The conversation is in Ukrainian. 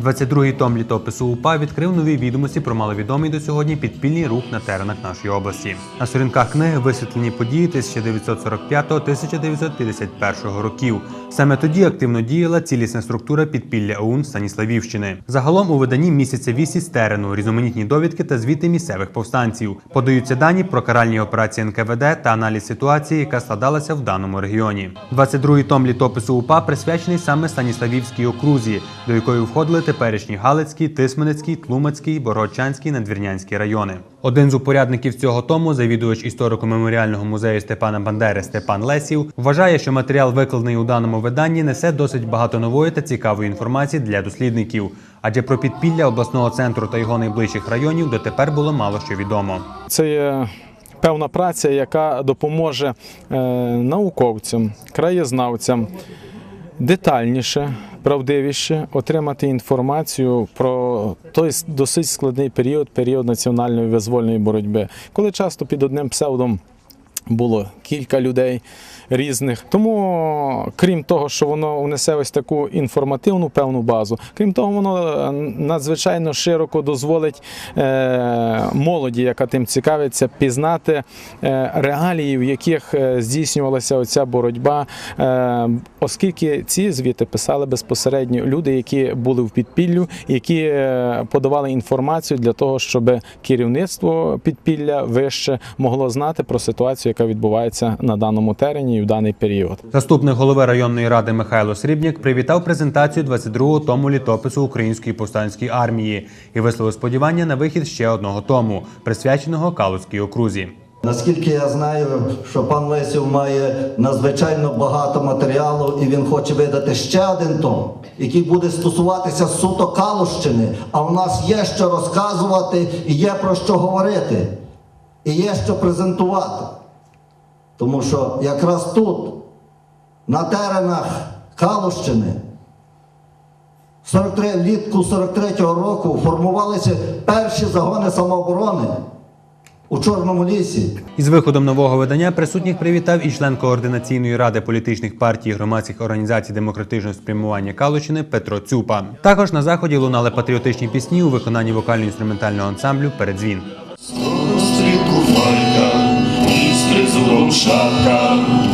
22-й том літопису УПА відкрив нові відомості про маловідомий до сьогодні підпільний рух на теренах нашої області. На сторінках книги висвітлені події 1945-1951 років. Саме тоді активно діяла цілісна структура підпілля ОУН Станіславівщини. Загалом у виданні місяця вісі з терену, різноманітні довідки та звіти місцевих повстанців. Подаються дані про каральні операції НКВД та аналіз ситуації, яка складалася в даному регіоні. 22-й том літопису УПА присвячений саме Станіславівській окрузі, до якої входили теперішні Галицький, Тисменецький, Тлумацький, Бородчанський, Надвірнянський райони. Один з упорядників цього тому, завідувач історико-меморіального музею Степана Бандери Степан Лесів, вважає, що матеріал, викладений у даному виданні, несе досить багато нової та цікавої інформації для дослідників. Адже про підпілля обласного центру та його найближчих районів дотепер було мало що відомо. Це є певна праця, яка допоможе е, науковцям, краєзнавцям детальніше, правдивіше отримати інформацію про той досить складний період, період національної визвольної боротьби, коли часто під одним псевдом було кілька людей різних. Тому, крім того, що воно внесе ось таку інформативну певну базу, крім того, воно е, надзвичайно широко дозволить е, молоді, яка тим цікавиться, пізнати е, реалії, в яких здійснювалася оця боротьба, оскільки ці звіти писали безпосередньо люди, які були в підпіллю, які подавали інформацію для того, щоб керівництво підпілля вище могло знати про ситуацію, яка відбувається на даному терені і в даний період. Заступник голови районної ради Михайло Срібняк привітав презентацію 22-го тому літопису Української повстанської армії і висловив сподівання на вихід ще одного тому, присвяченого Калузькій окрузі. Наскільки я знаю, що пан Лесів має надзвичайно багато матеріалу і він хоче видати ще один том, який буде стосуватися суто Калущини. А в нас є що розказувати і є про що говорити, і є що презентувати. Тому що якраз тут, на теренах Калущини, 43, влітку 43-го року формувалися перші загони самооборони у Чорному лісі. Із виходом нового видання присутніх привітав і член координаційної ради політичних партій громадських організацій демократичного спрямування Калущини Петро Цюпа. Також на заході лунали патріотичні пісні у виконанні вокально-інструментального ансамблю Передзвін. Shakam